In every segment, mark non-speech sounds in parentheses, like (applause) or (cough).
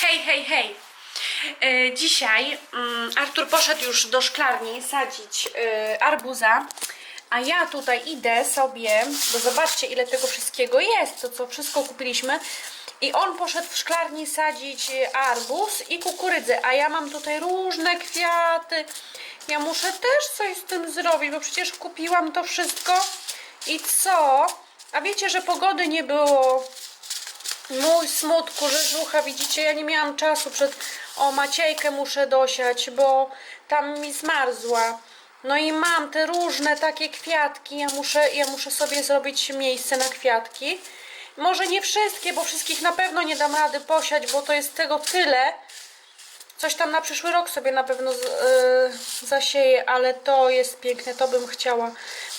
Hej, hej, hej. E, dzisiaj mm, Artur poszedł już do szklarni sadzić e, arbuza, a ja tutaj idę sobie, bo zobaczcie ile tego wszystkiego jest, to co wszystko kupiliśmy. I on poszedł w szklarni sadzić e, arbuz i kukurydzę, a ja mam tutaj różne kwiaty. Ja muszę też coś z tym zrobić, bo przecież kupiłam to wszystko. I co? A wiecie, że pogody nie było mój smutku, że żucha, widzicie, ja nie miałam czasu przed... O, Maciejkę muszę dosiać, bo tam mi zmarzła. No i mam te różne takie kwiatki, ja muszę, ja muszę sobie zrobić miejsce na kwiatki. Może nie wszystkie, bo wszystkich na pewno nie dam rady posiać, bo to jest tego tyle. Coś tam na przyszły rok sobie na pewno z, yy, zasieję, ale to jest piękne, to bym chciała.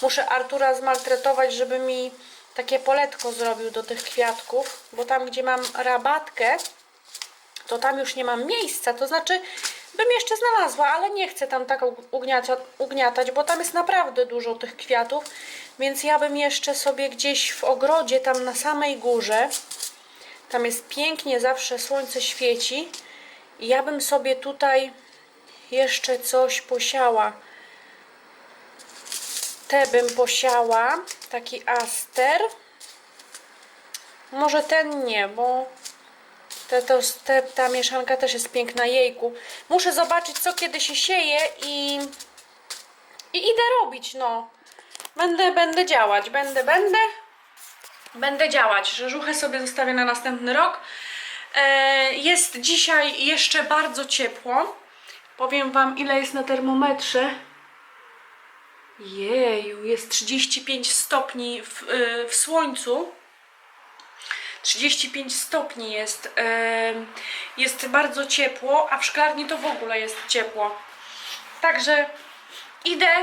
Muszę Artura zmaltretować, żeby mi takie poletko zrobił do tych kwiatków, bo tam gdzie mam rabatkę, to tam już nie mam miejsca, to znaczy bym jeszcze znalazła, ale nie chcę tam tak ugniata, ugniatać, bo tam jest naprawdę dużo tych kwiatów, więc ja bym jeszcze sobie gdzieś w ogrodzie, tam na samej górze, tam jest pięknie, zawsze słońce świeci i ja bym sobie tutaj jeszcze coś posiała. Te bym posiała, taki aster. Może ten nie, bo te, to, te, ta mieszanka też jest piękna, jejku. Muszę zobaczyć, co kiedy się sieje i, i idę robić, no. Będę, będę działać, będę, będę, będę działać. Rzeżuchę sobie zostawię na następny rok. E, jest dzisiaj jeszcze bardzo ciepło. Powiem Wam, ile jest na termometrze. Jeju, jest 35 stopni w, y, w słońcu. 35 stopni jest. Jest bardzo ciepło, a w szklarni to w ogóle jest ciepło. Także idę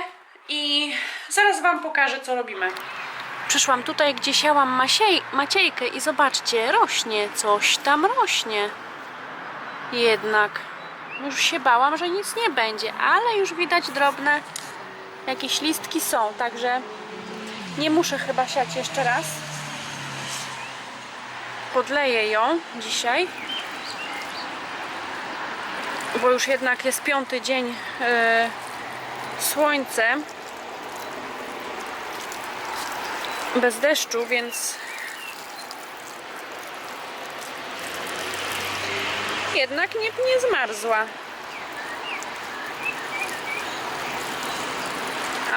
i zaraz Wam pokażę, co robimy. Przyszłam tutaj, gdzie siałam Masiej, Maciejkę i zobaczcie, rośnie coś tam rośnie. Jednak już się bałam, że nic nie będzie, ale już widać drobne jakieś listki są, także nie muszę chyba siać jeszcze raz. Podleję ją dzisiaj, bo już jednak jest piąty dzień e, słońce bez deszczu, więc jednak nie, nie zmarzła.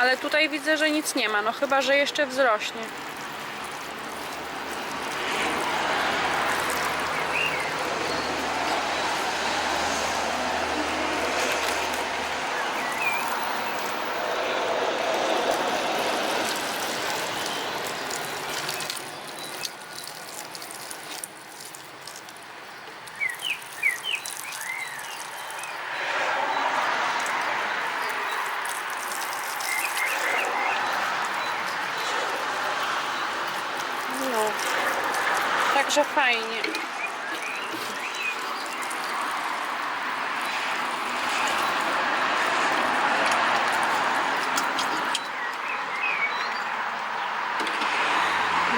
Ale tutaj widzę, że nic nie ma, no chyba, że jeszcze wzrośnie. No. Także fajnie.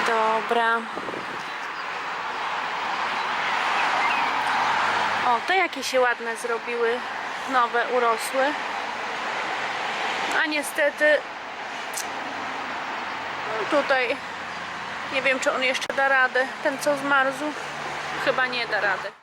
Dobra. O, te jakie się ładne zrobiły. Nowe, urosły. A niestety tutaj nie wiem, czy on jeszcze da radę. Ten, co zmarzł, chyba nie da rady.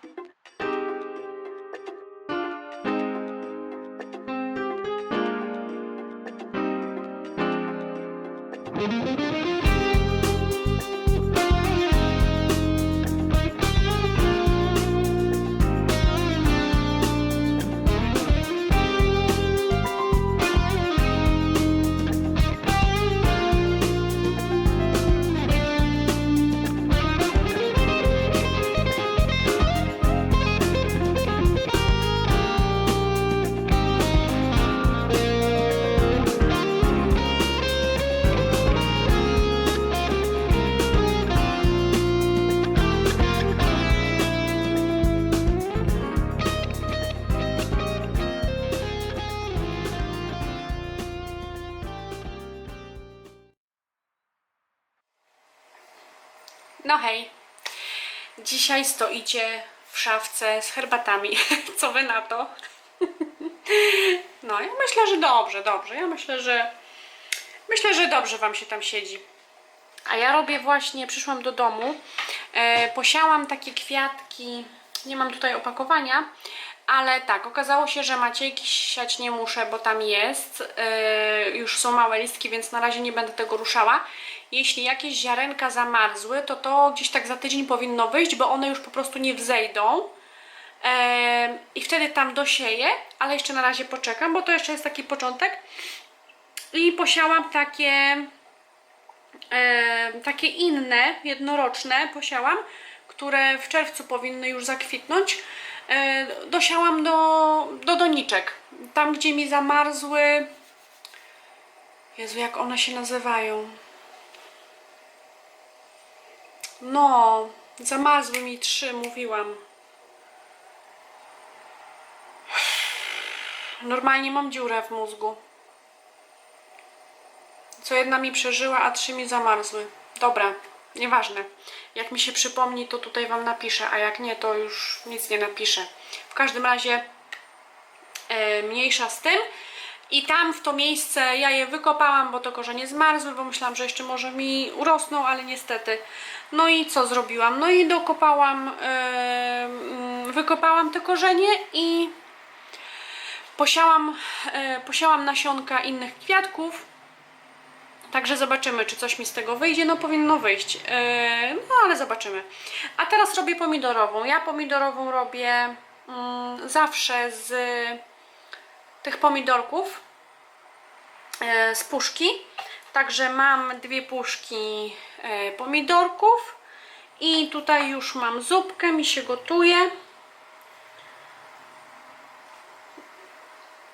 No hej, dzisiaj stoicie w szafce z herbatami. (laughs) Co wy na to? No, ja myślę, że dobrze, dobrze. Ja myślę, że myślę, że dobrze wam się tam siedzi. A ja robię właśnie, przyszłam do domu, e, posiałam takie kwiatki, nie mam tutaj opakowania, ale tak, okazało się, że Maciejki siać nie muszę, bo tam jest, e, już są małe listki, więc na razie nie będę tego ruszała. Jeśli jakieś ziarenka zamarzły, to to gdzieś tak za tydzień powinno wyjść, bo one już po prostu nie wzejdą. I wtedy tam dosieję, ale jeszcze na razie poczekam, bo to jeszcze jest taki początek. I posiałam takie takie inne, jednoroczne posiałam, które w czerwcu powinny już zakwitnąć. Dosiałam do, do doniczek. Tam, gdzie mi zamarzły. Jezu, jak one się nazywają? No, zamarzły mi trzy, mówiłam. Normalnie mam dziurę w mózgu. Co jedna mi przeżyła, a trzy mi zamarzły. Dobra, nieważne. Jak mi się przypomni, to tutaj Wam napiszę, a jak nie, to już nic nie napiszę. W każdym razie e, mniejsza z tym. I tam w to miejsce ja je wykopałam, bo to korzenie zmarzły, bo myślałam, że jeszcze może mi urosną, ale niestety. No i co zrobiłam? No i dokopałam, mm, wykopałam te korzenie i posiałam, e, posiałam nasionka innych kwiatków. Także zobaczymy, czy coś mi z tego wyjdzie. No powinno wyjść. Yy, no ale zobaczymy. A teraz robię pomidorową. Ja pomidorową robię mm, zawsze z tych pomidorków yy, z puszki. Także mam dwie puszki yy, pomidorków i tutaj już mam zupkę, mi się gotuje.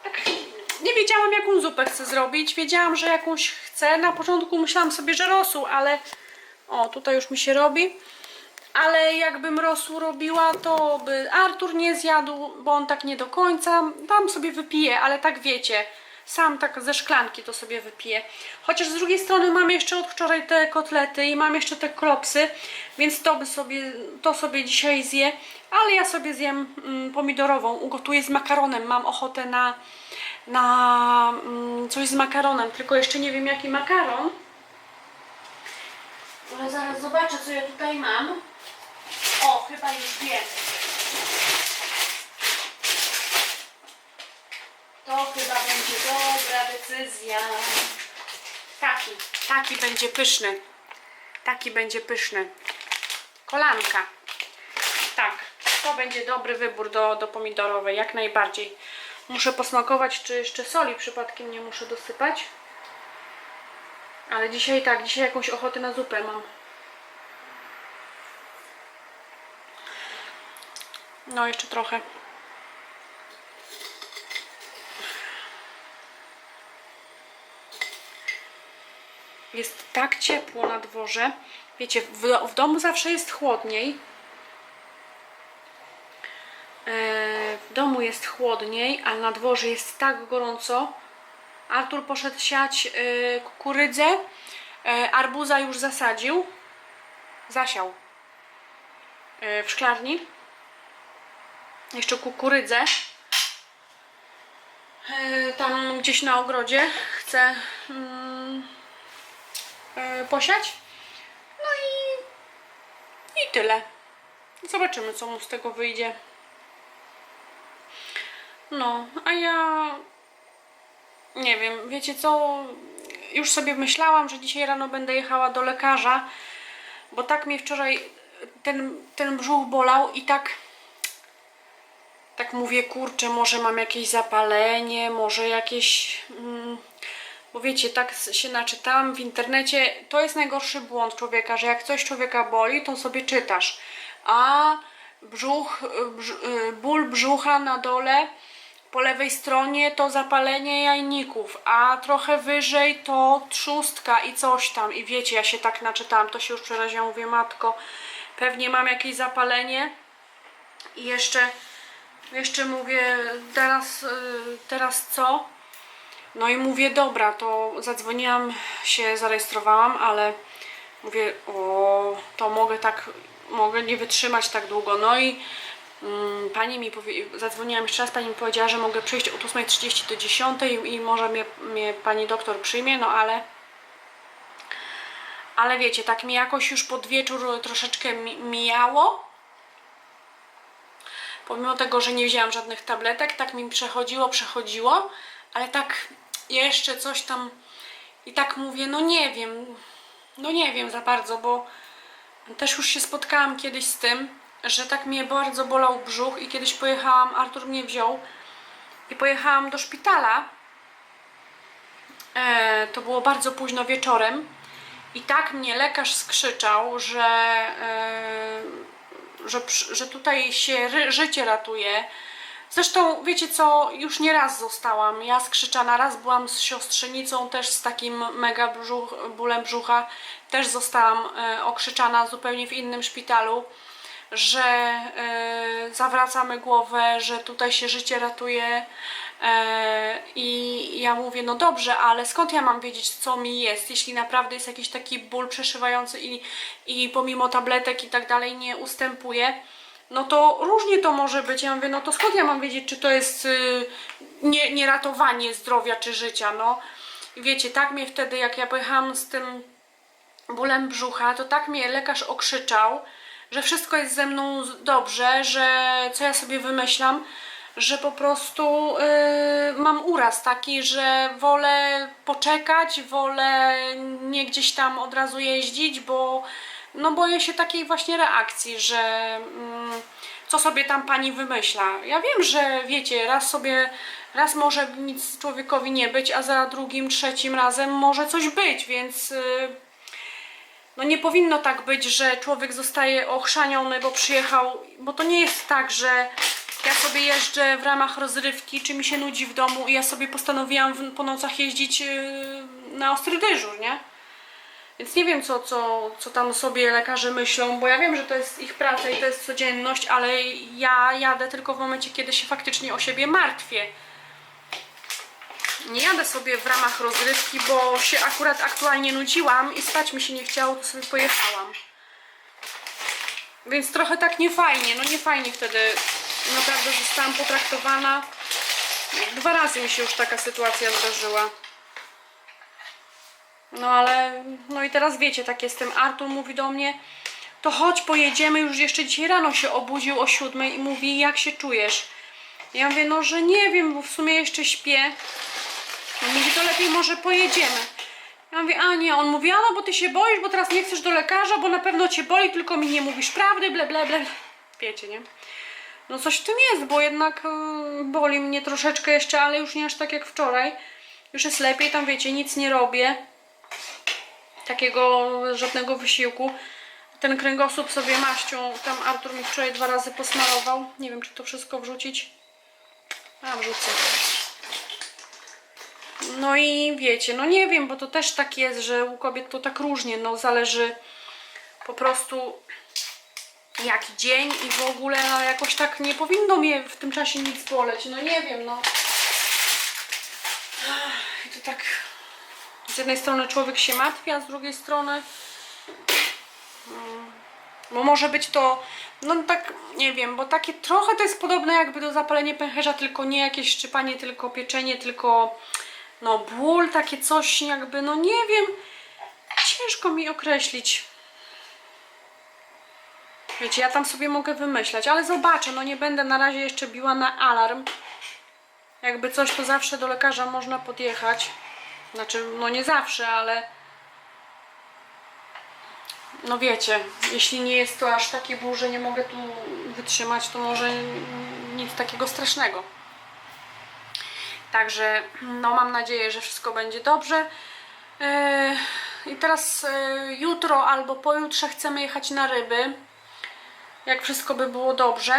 Tak nie wiedziałam jaką zupę chcę zrobić. Wiedziałam, że jakąś chcę. Na początku myślałam sobie, że rosół, ale o, tutaj już mi się robi. Ale jakbym rosół robiła, to by Artur nie zjadł, bo on tak nie do końca. Tam sobie wypije, ale tak wiecie, sam tak ze szklanki to sobie wypije. Chociaż z drugiej strony mam jeszcze od wczoraj te kotlety i mam jeszcze te klopsy, więc to by sobie, to sobie dzisiaj zje. Ale ja sobie zjem mm, pomidorową, ugotuję z makaronem. Mam ochotę na na mm, coś z makaronem, tylko jeszcze nie wiem jaki makaron. Ale zaraz zobaczę co ja tutaj mam. O, chyba już wiem. To chyba będzie dobra decyzja. Taki, taki będzie pyszny. Taki będzie pyszny. Kolanka. Tak, to będzie dobry wybór do, do pomidorowej, jak najbardziej. Muszę posmakować, czy jeszcze soli przypadkiem nie muszę dosypać. Ale dzisiaj tak, dzisiaj jakąś ochotę na zupę mam. No, jeszcze trochę. Jest tak ciepło na dworze. Wiecie, w, w domu zawsze jest chłodniej. E, W domu jest chłodniej, a na dworze jest tak gorąco. Artur poszedł siać e, kukurydzę. E, Arbuza już zasadził. Zasiał e, w szklarni. Jeszcze kukurydzę. E, Tam gdzieś na ogrodzie chcę mm, posiać. No i, i tyle. Zobaczymy, co mu z tego wyjdzie. No, a ja nie wiem, wiecie co? Już sobie myślałam, że dzisiaj rano będę jechała do lekarza, bo tak mnie wczoraj ten, ten brzuch bolał i tak tak mówię, kurczę, może mam jakieś zapalenie, może jakieś. Mm, bo wiecie, tak się naczytałam w internecie. To jest najgorszy błąd człowieka, że jak coś człowieka boli, to sobie czytasz. A brzuch, brz, y, ból brzucha na dole po lewej stronie to zapalenie jajników, a trochę wyżej to trzustka i coś tam. I wiecie, ja się tak naczytałam, to się już przeraziłam, mówię, matko, pewnie mam jakieś zapalenie. I jeszcze, jeszcze mówię, teraz, y, teraz co? No i mówię, dobra, to zadzwoniłam się, zarejestrowałam, ale mówię, o, to mogę tak, mogę nie wytrzymać tak długo. No i Pani mi zadzwoniłam jeszcze raz, pani mi powiedziała, że mogę przyjść od 8.30 do 10.00 i, może mnie, mnie pani doktor przyjmie, no ale ale wiecie, tak mi jakoś już pod wieczór troszeczkę mi- mijało. Pomimo tego, że nie wzięłam żadnych tabletek, tak mi przechodziło, przechodziło, ale tak jeszcze coś tam i tak mówię, no nie wiem, no nie wiem za bardzo, bo też już się spotkałam kiedyś z tym, że tak mnie bardzo bolał brzuch i kiedyś pojechałam, Artur mnie wziął i pojechałam do szpitala. E, to było bardzo późno wieczorem i tak mnie lekarz skrzyczał, że, e, że, że tutaj się ry, życie ratuje. Zresztą, wiecie co, już nie raz zostałam. Ja skrzyczana, raz byłam z siostrzenicą, też z takim mega brzuch, bólem brzucha. Też zostałam e, okrzyczana zupełnie w innym szpitalu, że e, zawracamy głowę, że tutaj się życie ratuje. E, I ja mówię, no dobrze, ale skąd ja mam wiedzieć, co mi jest, jeśli naprawdę jest jakiś taki ból przeszywający i, i pomimo tabletek i tak dalej nie ustępuje, no to różnie to może być. Ja mówię, no to skąd ja mam wiedzieć, czy to jest y, nie, nie ratowanie zdrowia czy życia, no. Wiecie, tak mnie wtedy, jak ja pojechałam z tym bólem brzucha, to tak mnie lekarz okrzyczał, że wszystko jest ze mną dobrze, że co ja sobie wymyślam, że po prostu yy, mam uraz taki, że wolę poczekać, wolę nie gdzieś tam od razu jeździć, bo no boję się takiej właśnie reakcji, że mm, co sobie tam pani wymyśla. Ja wiem, że wiecie, raz sobie, raz może nic człowiekowi nie być, a za drugim, trzecim razem może coś być, więc yy, no nie powinno tak być, że człowiek zostaje ochrzaniony, bo przyjechał, bo to nie jest tak, że ja sobie jeżdżę w ramach rozrywki, czy mi się nudzi w domu i ja sobie postanowiłam w, po nocach jeździć yy, na ostry dyżur, nie? Więc nie wiem, co, co, co tam sobie lekarze myślą, bo ja wiem, że to jest ich praca i to jest codzienność, ale ja jadę tylko w momencie, kiedy się faktycznie o siebie martwię. Nie jadę sobie w ramach rozrywki, bo się akurat aktualnie nudziłam i spać mi się nie chciało, to sobie pojechałam. Więc trochę tak niefajnie, no niefajnie wtedy naprawdę zostałam potraktowana. Dwa razy mi się już taka sytuacja zdarzyła. No ale, no i teraz wiecie, tak jestem. Artur mówi do mnie, to chodź pojedziemy, już jeszcze dzisiaj rano się obudził o siódmej i mówi, jak się czujesz? Ja mówię, no że nie wiem, bo w sumie jeszcze śpię. On mówi, to lepiej może pojedziemy. Ja mówię, a nie, on mówi, a no bo ty się boisz, bo teraz nie chcesz do lekarza, bo na pewno cię boli, tylko mi nie mówisz prawdy, ble, ble, ble. Wiecie, nie? No coś w tym jest, bo jednak y, boli mnie troszeczkę jeszcze, ale już nie aż tak jak wczoraj. Już jest lepiej, tam wiecie, nic nie robię. Takiego żadnego wysiłku. Ten kręgosłup sobie maścią, tam Artur mi wczoraj dwa razy posmarował. Nie wiem, czy to wszystko wrzucić. A, wrzucę. No i wiecie, no nie wiem, bo to też tak jest, że u kobiet to tak różnie, no zależy po prostu jaki dzień i w ogóle no, jakoś tak nie powinno mnie w tym czasie nic boleć, no nie wiem, no. I to tak z jednej strony człowiek się martwi, a z drugiej strony mm, bo może być to, no tak, nie wiem, bo takie trochę to jest podobne jakby do zapalenia pęcherza, tylko nie jakieś szczypanie, tylko pieczenie, tylko no ból, takie coś jakby, no nie wiem, ciężko mi określić. Wiecie, ja tam sobie mogę wymyślać, ale zobaczę, no nie będę na razie jeszcze biła na alarm. Jakby coś, to zawsze do lekarza można podjechać. Znaczy, no nie zawsze, ale no wiecie, jeśli nie jest to aż taki ból, że nie mogę tu wytrzymać, to może nic takiego strasznego. Także no mam nadzieję, że wszystko będzie dobrze. Yy, I teraz yy, jutro albo pojutrze chcemy jechać na ryby. Jak wszystko by było dobrze.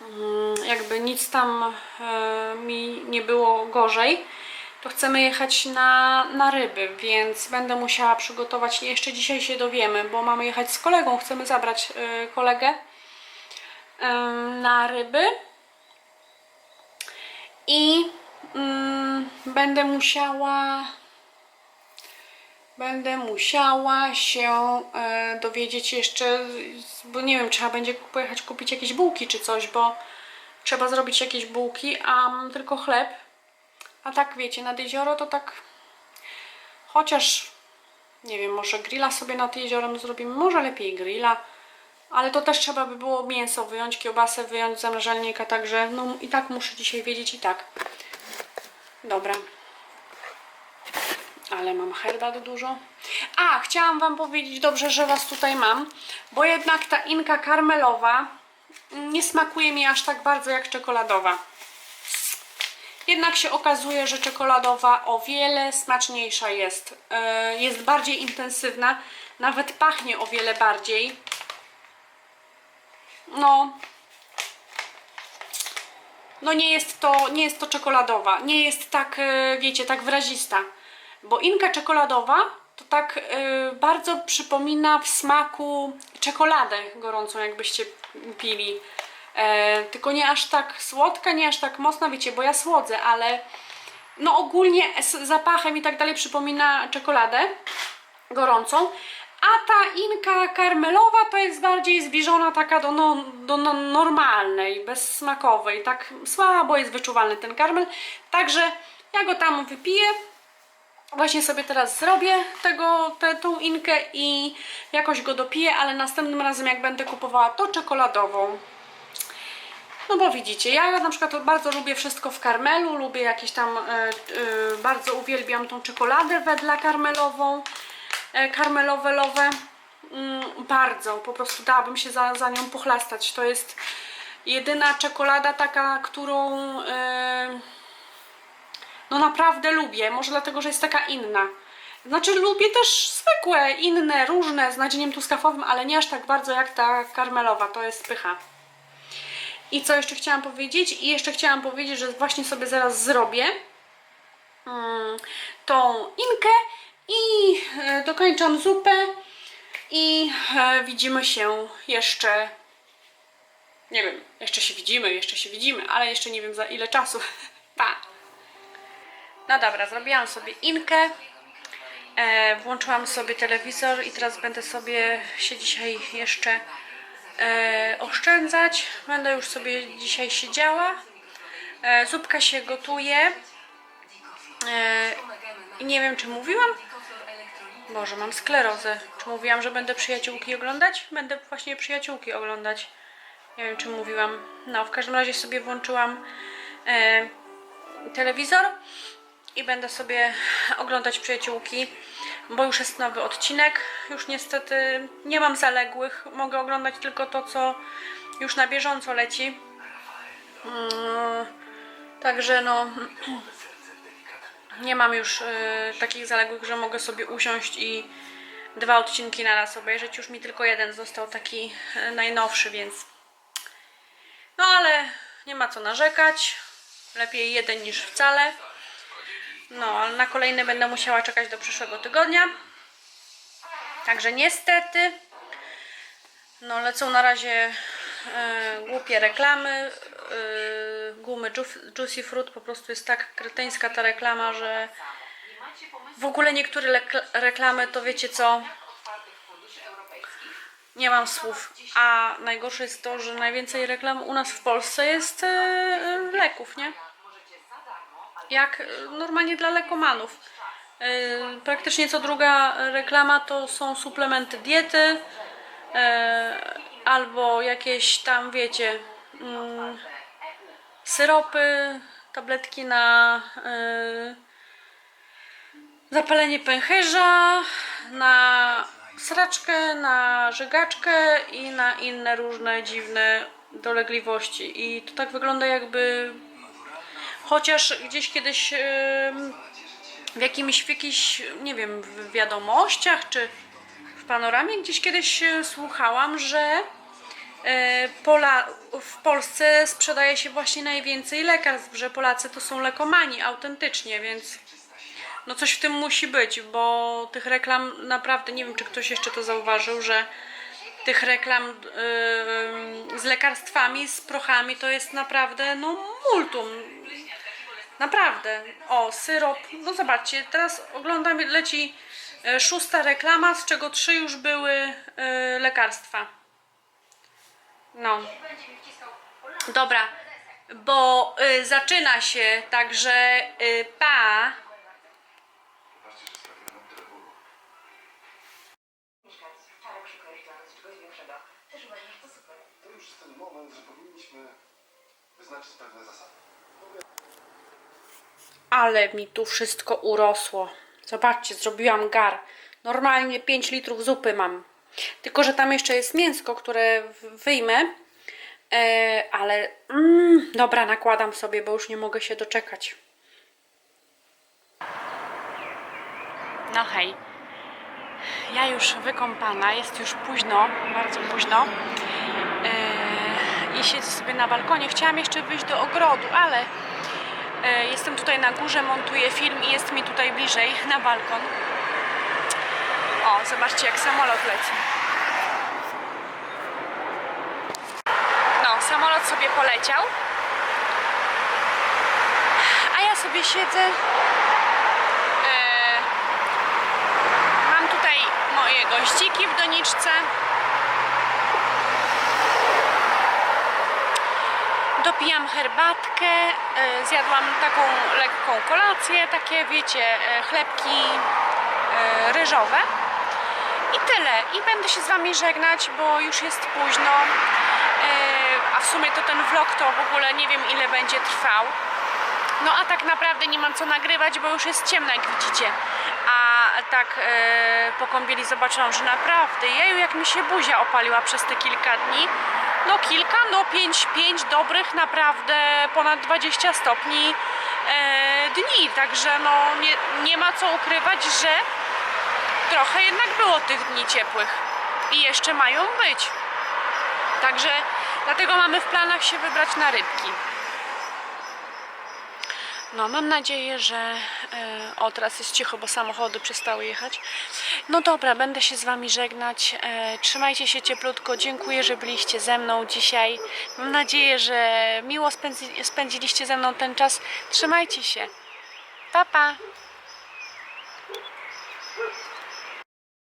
Mm, Jakby nic tam yy, mi nie było gorzej to chcemy jechać na, na ryby, więc będę musiała przygotować, jeszcze dzisiaj się dowiemy, bo mamy jechać z kolegą, chcemy zabrać kolegę na ryby i mm, będę musiała będę musiała się e, dowiedzieć jeszcze, bo nie wiem, trzeba będzie pojechać kupić jakieś bułki czy coś, bo trzeba zrobić jakieś bułki, a mam tylko chleb. A tak wiecie, nad jezioro to tak chociaż nie wiem, może grilla sobie nad jeziorem zrobimy, może lepiej grilla. Ale to też trzeba by było mięso wyjąć, kiełbasę wyjąć z zamrażalnika, także no i tak muszę dzisiaj wiedzieć i tak. Dobra. Ale mam herbat dużo. A, chciałam Wam powiedzieć, dobrze, że Was tutaj mam, bo jednak ta inka karmelowa nie smakuje mi aż tak bardzo jak czekoladowa. Jednak się okazuje, że czekoladowa o wiele smaczniejsza jest. Yy, Jest bardziej intensywna, nawet pachnie o wiele bardziej. No, no nie jest to, nie jest to czekoladowa, nie jest tak, e, wiecie, tak wyrazista. Bo inka czekoladowa to tak e, bardzo przypomina w smaku czekoladę gorącą, jakbyście pili. E, tylko nie aż tak słodka, nie aż tak mocna, wiecie, bo ja słodzę, ale no ogólnie z zapachem i tak dalej przypomina czekoladę gorącą. A ta inka karmelowa to jest bardziej zbliżona taka do, no, do no, normalnej, bezsmakowej. Tak słabo jest wyczuwalny ten karmel. Także ja go tam wypiję. Właśnie sobie teraz zrobię tego, tę, tą inkę i jakoś go dopiję, ale następnym razem jak będę kupowała to czekoladową. No bo widzicie, ja na przykład bardzo lubię wszystko w karmelu, lubię jakieś tam, e, e, bardzo uwielbiam tą czekoladę wedla karmelową, e, karmelowe-lowe. Mm, bardzo, po prostu dałabym się za, za nią pochlastać. To jest jedyna czekolada taka, którą e, no naprawdę lubię, może dlatego, że jest taka inna. Znaczy lubię też zwykłe, inne, różne z nadzieniem truskawkowym, ale nie aż tak bardzo jak ta karmelowa, to jest pycha. I co jeszcze chciałam powiedzieć? I jeszcze chciałam powiedzieć, że właśnie sobie zaraz zrobię mm, tą inkę i e, dokończam zupę i e, widzimy się jeszcze nie wiem, jeszcze się widzimy, jeszcze się widzimy, ale jeszcze nie wiem za ile czasu. (laughs) pa! No dobra, zrobiłam sobie inkę. E, włączyłam sobie telewizor i teraz będę sobie się dzisiaj jeszcze oszczędzać. Będę już sobie dzisiaj siedziała. Zupka się gotuje. E, nie wiem, czy mówiłam. Boże, mam sklerozę. Czy mówiłam, że będę przyjaciółki oglądać? Będę właśnie przyjaciółki oglądać. Nie wiem, czy mówiłam. No, w każdym razie sobie włączyłam e, telewizor i będę sobie oglądać przyjaciółki, bo już jest nowy odcinek. Już niestety nie mam zaległych. Mogę oglądać tylko to, co już na bieżąco leci. Mm, Także no. (clears throat) Nie mam już e, takich zaległych, że mogę sobie usiąść i dwa odcinki naraz obejrzeć. Już mi tylko jeden został taki e, najnowszy, więc. No ale nie ma co narzekać. Lepiej jeden niż wcale. No, ale na kolejny będę musiała czekać do przyszłego tygodnia. Także niestety. No, lecą na razie e, głupie reklamy. E, gumy Ju- Juicy Fruit po prostu jest tak kretyńska ta reklama, że w ogóle niektóre reklamy to wiecie co? Nie mam słów. A najgorsze jest to, że najwięcej reklam u nas w Polsce jest e, e, leków, nie? jak e, normalnie dla lekomanów. Praktycznie co druga reklama to są suplementy diety albo jakieś tam, wiecie, mm, syropy, tabletki na e, zapalenie pęcherza, na sraczkę, na żygaczkę i na inne różne dziwne dolegliwości. I to tak wygląda jakby Chociaż gdzieś kiedyś w jakimś, w jakichś, nie wiem, w wiadomościach czy w panoramie gdzieś kiedyś e, słuchałam, że Pola, w Polsce sprzedaje się właśnie najwięcej lekarstw, że Polacy to są lekomani autentycznie, więc no coś w tym musi być, bo tych reklam naprawdę, nie wiem czy ktoś jeszcze to zauważył, że tych reklam yy, z lekarstwami, z prochami to jest naprawdę no multum. Naprawdę. O, syrop. No zobaczcie, teraz oglądam, leci E, Szósta reklama, z czego trzy już były e, lekarstwa. No. Dobra, bo y, zaczyna się, także y, pa. Ale mi tu wszystko urosło. Zobaczcie, zrobiłam gar. Normalnie 5 litrów zupy mam. Tylko, że tam jeszcze jest mięsko, które wyjmę. E, ale mm, dobra, nakładam sobie, bo już nie mogę się doczekać. No hej. Ja już wykąpana, jest już późno, bardzo późno. Yy, I siedzę sobie na balkonie. Chciałam jeszcze wyjść do ogrodu, ale E, Jestem tutaj na górze, montuję film i jest mi tutaj bliżej na balkon. O, zobaczcie jak samolot leci. No, samolot sobie poleciał. A ja sobie siedzę. E, Mam tutaj moje goździki w doniczce. Dopijam herbatkę, e, zjadłam taką lekką kolację, takie wiecie, e, chlebki ryżowe. I tyle. I będę się z Wami żegnać, bo już jest późno. E, A w sumie to ten vlog to w ogóle nie wiem ile będzie trwał. No a tak naprawdę nie mam co nagrywać, bo już jest ciemno, jak widzicie. A tak e, po kąpieli zobaczyłam, że naprawdę, jeju, jak mi się buzia opaliła przez te kilka dni. No kilka, no pięć, pięć dobrych, naprawdę ponad 20 stopni e, dni. Także no nie, nie ma co ukrywać, że trochę jednak było tych dni ciepłych. I jeszcze mają być. Także dlatego mamy w planach się wybrać na rybki. No, mam nadzieję, że. E, o, teraz jest cicho, bo samochody przestały jechać. No dobra, będę się z Wami żegnać. E, trzymajcie się cieplutko. Dziękuję, że byliście ze mną dzisiaj. Mam nadzieję, że miło spędzi, spędziliście ze mną ten czas. Trzymajcie się. Pa, pa.